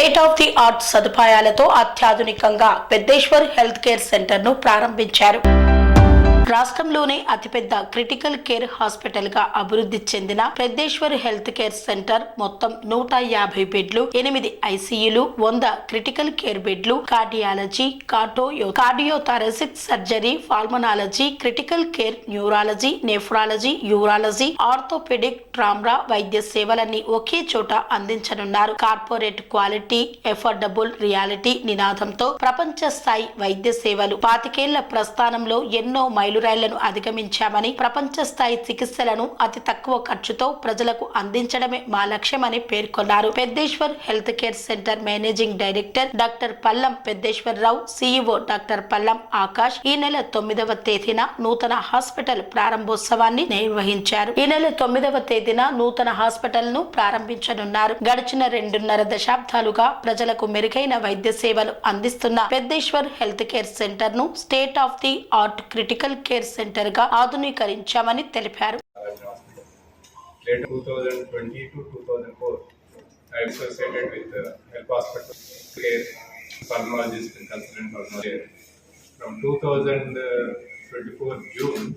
State of the art సదుపాయాలతో అత్యాధునికంగా పెద్దేశ్వర్ health care సెంటర్ను ప్రారంభించారు. రాష్ట్రంలోనే అతిపెద్ద క్రిటికల్ కేర్ హాస్పిటల్గా అభివృద్ధి చెందిన పెద్దేశ్వర్ హెల్త్ కేర్ సెంటర్ మొత్తం నూట యాభై బెడ్లు ఎనిమిది ఐసీయూలు వంద క్రిటికల్ కేర్ బెడ్లు cardiology cardio cardiothoracic surgery pulmonology critical care neurology nephrology urology orthopedic trauma వైద్య సేవలన్నీ ఒకే చోట అందించనున్నారు. కార్పొరేట్ క్వాలిటీ ఎఫోర్డబుల్ రియాలిటీ నినాదంతో ప్రపంచ స్థాయి వైద్య సేవలు పాతికేళ్ళ ప్రస్థానంలో ఎన్నో మైలు రైళ్ళను అధిగమించామని ప్రపంచ స్థాయి చికిత్సలను అతి తక్కువ ఖర్చుతో ప్రజలకు అందించడమే మా లక్ష్యమని పేర్కొన్నారు. Peddeswar health care centre managing director doctor Pallam Peddeswararao CEO doctor Pallam Akash ఈ నెల తొమ్మిదవ తేదీన నూతన హాస్పిటల్ ప్రారంభోత్సవాన్ని నిర్వహించారు. ఈ నెల తొమ్మిదవ తేదీన నూతన హాస్పిటల్ను ప్రారంభించనున్నారు. గడిచిన రెండున్నర దశాబ్దాలుగా ప్రజలకు మెరుగైన వైద్య సేవలు అందిస్తున్న పెద్దేశ్వర్ హెల్త్ కేర్ సెంటర్ను state of the art critical care సెంటర్గా ఆధునీకరించామని తెలిపారు I with Hospital. From 2024 June,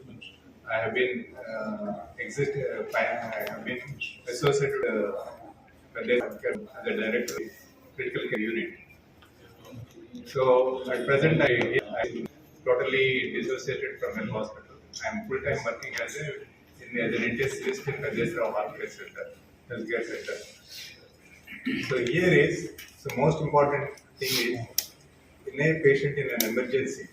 I have been uh, exist, uh, I have been associated uh, with the as a director of critical care unit. So at present, I, I totally dissociated from Health Hospital. I am full time working as a in as an intensivist in Kajasrao Healthcare Center, Healthcare Center. So here is the most important thing is in a patient in an emergency,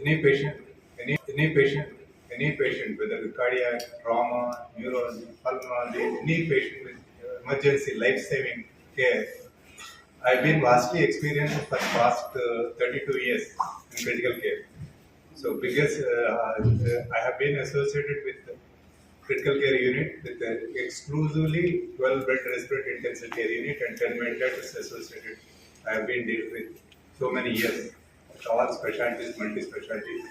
any patient, any any patient, any patient, whether cardiac, trauma, neurology, pulmonology, any patient with emergency life-saving care, I've been vastly experienced for the past uh, 32 years in critical care. So because uh, I have been associated with critical care unit with exclusively 12 bed respiratory intensive care unit and 10 ventilators associated. I have been dealing with so many years. All specialties, multi-specialties,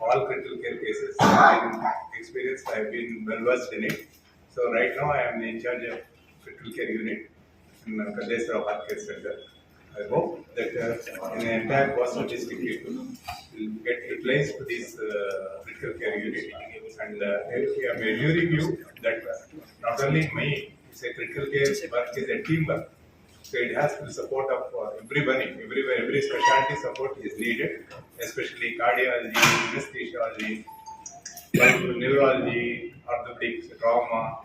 all critical care cases. I have experienced. I have been well versed in it. So right now I am in charge of critical care unit in Kadesra Healthcare Center. I hope that uh, in the entire Boston district it will get replaced to this uh, critical care unit. And uh, I am assuring you that not only me, it's a critical care work is a teamwork. So it has the support of uh, everybody, everywhere, every specialty support is needed, especially cardiology, anesthesiology, neurology, orthopedics, trauma,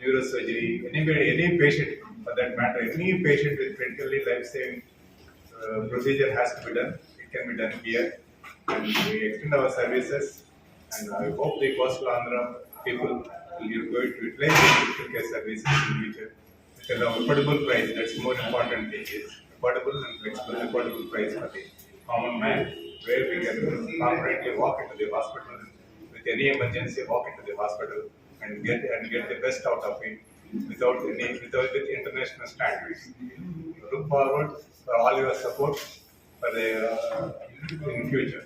neurosurgery, anybody, any patient for that matter, any patient with critically life-saving uh, procedure has to be done. It can be done here, and we extend our services. And I hope the coastal Andhra people will be going to utilize the critical care services in future. At an affordable price, that's more important thing is affordable and flexible, affordable price for the common man, where we can confidently walk into the hospital with any emergency, walk into the hospital and get and get the best out of it without any without with international standards. Look forward for all your support for the uh, in future.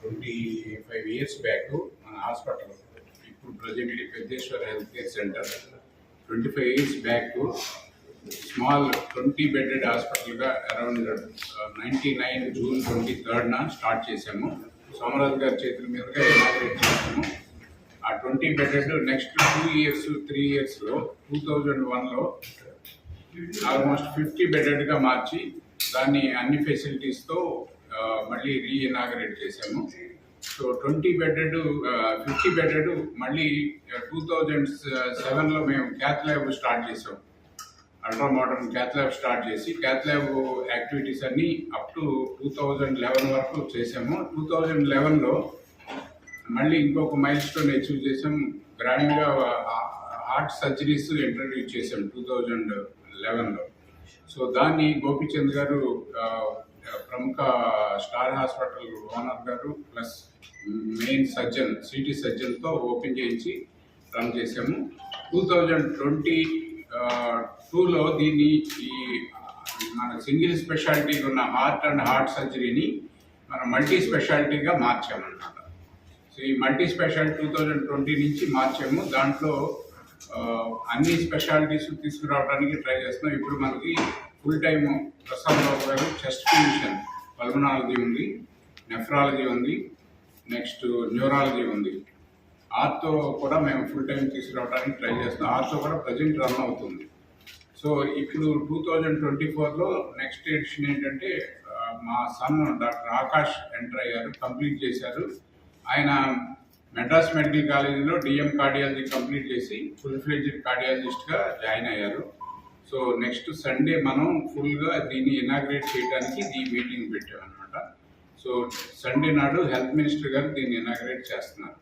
Twenty five years back మన hospital ఇప్పుడు presently Peddeswara health care centre twenty five years back small twenty bedded హాస్పిటల్గా around ninety nine June twenty థర్డ్న start చేసాము సోమరాజు గారి చేతుల మీదుగా inaugurate చేశాము. ఆ twenty bedded next two years three ఇయర్స్లో two thousand వన్లో ఆల్మోస్ట్ ఫిఫ్టీ బెడెడ్గా మార్చి దాన్ని అన్ని ఫెసిలిటీస్తో మళ్ళీ రీఇనాగరేట్ చేసాము so twenty bedded fifty bedded మళ్ళీ టూ థౌజండ్ సెవెన్లో మేము క్యాత్ ల్యాబ్ స్టార్ట్ చేసాం ultra modern cath lab start చేసి క్యాత్ ల్యాబ్ యాక్టివిటీస్ అన్నీ up to two thousand eleven వరకు చేసాము టూ థౌజండ్ లెవెన్లో మళ్ళీ ఇంకొక మైల్ స్టోన్ అచీవ్ చేసాం గ్రాండ్గా హార్ట్ సర్జరీస్ ఇంట్రడ్యూస్ చేసాం టూ థౌజండ్ లెవెన్లో సో దాన్ని గోపీచంద్ గారు ప్రముఖ star hospital owner garu plus main surgeon city సర్జన్తో open చేయించి రన్ చేసాము టూ థౌజండ్ ట్వంటీ టూలో దీన్ని ఈ మన సింగిల్ స్పెషాలిటీ ఉన్న హార్ట్ అండ్ హార్ట్ సర్జరీని మనం మల్టీ స్పెషాలిటీగా మార్చామన్నమాట. సో ఈ multi specialty two thousand twenty నుంచి మార్చాము. దాంట్లో అన్ని స్పెషాలిటీస్ తీసుకురావడానికి ట్రై చేస్తున్నాం. ఇప్పుడు మనకి full time Prasad garu chest physician pulmonology ఉంది నెఫ్రాలజీ ఉంది నెక్స్ట్ న్యూరాలజీ ఉంది. ఆర్తో కూడా మేము ఫుల్ టైం తీసుకురావడానికి ట్రై చేస్తున్నాం. ఆర్తో కూడా ప్రజెంట్ రన్ అవుతుంది. సో ఇప్పుడు టూ థౌజండ్ ట్వంటీ ఫోర్లో నెక్స్ట్ ఎడిషన్ ఏంటంటే మా సన్ డాక్టర్ ఆకాష్ ఎంటర్ అయ్యారు కంప్లీట్ చేశారు. ఆయన మెడ్రాస్ మెడికల్ కాలేజీలో డిఎం కార్డియాలజీ కంప్లీట్ చేసి ఫుల్ ఫ్లెడ్జ్డ్ కార్డియాలజిస్ట్గా జాయిన్ అయ్యారు. సో నెక్స్ట్ సండే మనం ఫుల్గా దీన్ని ఇనాగ్రేట్ చేయడానికి ఈ మీటింగ్ పెట్టామన్నమాట. సో సండే నాడు హెల్త్ మినిస్టర్ గారు దీన్ని ఇనాగ్రేట్ చేస్తున్నారు.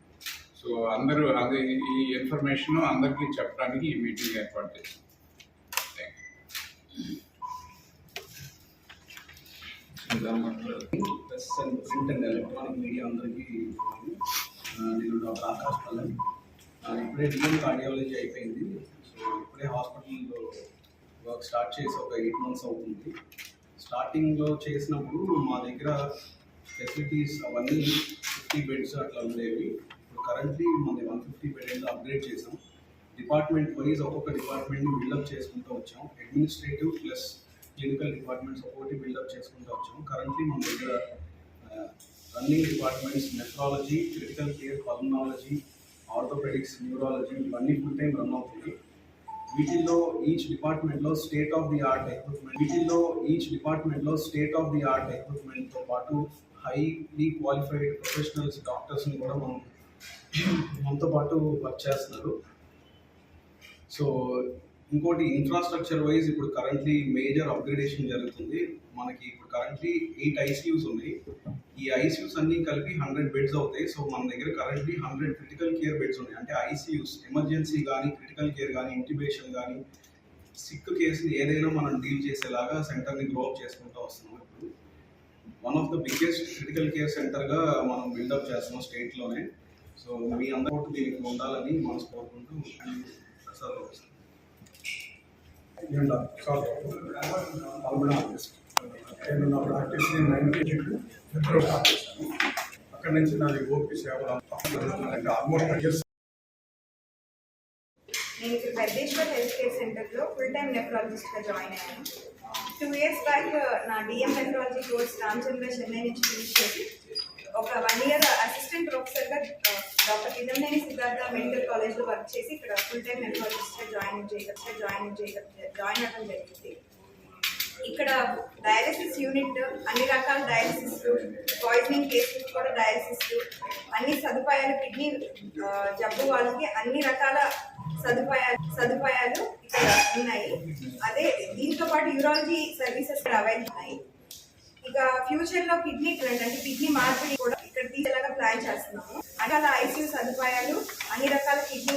సో అందరూ అది ఈ ఇన్ఫర్మేషన్ అందరికీ చెప్పడానికి ఈ మీటింగ్ ఏర్పాటు చేశాం press and print and electronic media అందరికీ నేను డాక్టర్ ఆకాష్ పల్లవి ఇప్పుడే డిఎం కార్డియాలజీ అయిపోయింది సో ఇప్పుడే హాస్పిటల్లో వర్క్ స్టార్ట్ చేసి ఒక ఎయిట్ మంత్స్ అవుతుంది స్టార్టింగ్లో చేసినప్పుడు మా దగ్గర ఫెసిలిటీస్ అవన్నీ ఫిఫ్టీ బెడ్స్ అట్లా ఉండేవి. కరెంట్లీ మన వన్ ఫిఫ్టీ బెడ్ అప్గ్రేడ్ చేసాం డిపార్ట్మెంట్ వైజ్ ఒక్కొక్క డిపార్ట్మెంట్ని బిల్డప్ చేసుకుంటూ వచ్చాం. అడ్మినిస్ట్రేటివ్ ప్లస్ క్లినికల్ డిపార్ట్మెంట్స్ ఒక్కొక్కటి బిల్డప్ చేసుకుంటూ వచ్చాం. కరెంట్లీ మన దగ్గర running departments nephrology critical care pulmonology orthopedics neurology ఇవన్నీ ఫుల్ టైం రన్ అవుతుంది వీటిల్లో ఈచ్ డిపార్ట్మెంట్లో state of the art equipment వీటిల్లో ఈచ్ డిపార్ట్మెంట్లో స్టేట్ ఆఫ్ ది ఆర్ట్ ఎక్విప్మెంట్తో పాటు హైలీ క్వాలిఫైడ్ ప్రొఫెషనల్స్ డాక్టర్స్ని కూడా మనం మనతో పాటు వర్క్ చేస్తున్నారు. సో ఇంకోటి ఇన్ఫ్రాస్ట్రక్చర్ వైజ్ ఇప్పుడు కరెంట్లీ మేజర్ అప్గ్రేడేషన్ జరుగుతుంది. మనకి ఇప్పుడు కరెంట్లీ ఎయిట్ ఐసీయూస్ ఉన్నాయి. ఈ ఐసీయూస్ అన్ని కలిపి హండ్రెడ్ బెడ్స్ అవుతాయి. సో మన దగ్గర currently hundred critical care beds ఉన్నాయి. అంటే ఐసీయూస్ ఎమర్జెన్సీ కానీ క్రిటికల్ కేర్ కానీ ఇంటిబేషన్ కానీ సిక్ కేసులు ఏదైనా మనం డీల్ చేసేలాగా సెంటర్ని గ్రో అప్ చేసుకుంటూ వస్తున్నాం ఇప్పుడు. One of the biggest critical care సెంటర్గా మనం బిల్డప్ చేస్తున్నాం స్టేట్లోనే సో మీ అందరూ దీనికి ఉండాలని మనసు కోరుకుంటూ నేను సార్ నా ప్రాక్టీస్ని నైన్టీన్ ఫిబ్రవరి స్టార్ట్ చేశాను అక్కడి నుంచి నాది ఓపీ సేవలు ఆల్మోస్ట్ నేను ఇక్కడ పెద్దేశ్వర్ హెల్త్ కేర్ సెంటర్లో ఫుల్ టైం నెఫ్రాలజిస్ట్గా జాయిన్ అయ్యాను. టూ ఇయర్స్ బ్యాక్ నా DM nephrology course Ramachandra Chennai నుంచి ఫినిష్ చేసి ఒక one doctor Kidamneni Siddhartha medical కాలేజ్లో వర్క్ చేసి ఇక్కడ ఫుల్ టైం నెఫ్రాలజిస్ట్గా జాయిన్ చేయడం జాయిన్ చేయడం జాయిన్ అవ్వడం జరిగింది. ఇక్కడ డయాలసిస్ యూనిట్ అన్ని రకాల డయాలసిస్ పాయిజనింగ్ కేసెస్ కూడా డయాలసిస్ అన్ని సదుపాయాలు కిడ్నీ జబ్బు వాళ్ళకి అన్ని రకాల సదుపాయాలు సదుపాయాలు ఇక్కడ ఉన్నాయి. అదే దీంతో పాటు యూరాలజీ సర్వీసెస్ కూడా అవైలబుల్ ఉన్నాయి. ఇక ఫ్యూచర్లో కిడ్నీ ట్రెండ్ అంటే కిడ్నీ మార్పిడి కూడా ఇక్కడ తీసేలాగా ప్లాన్ చేస్తున్నాము. అలాగే ఐసీయూ సదుపాయాలు అన్ని రకాల కిడ్నీ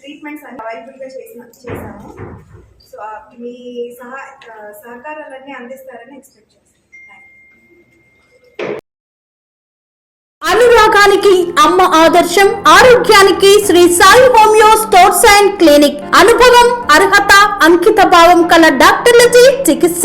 ట్రీట్మెంట్స్ అన్ని అవైలబుల్గా చేసిన చేసాము సో మీ సహా సహకారాలన్నీ అందిస్తారని ఎక్స్పెక్ట్ చేస్తాను థ్యాంక్ అనురాగానికి అమ్మ ఆదర్శం ఆరోగ్యానికి Shri Sai homeo stores and clinic. అనుభవం అర్హత అంకిత భావం కల డాక్టర్లచే చికిత్స.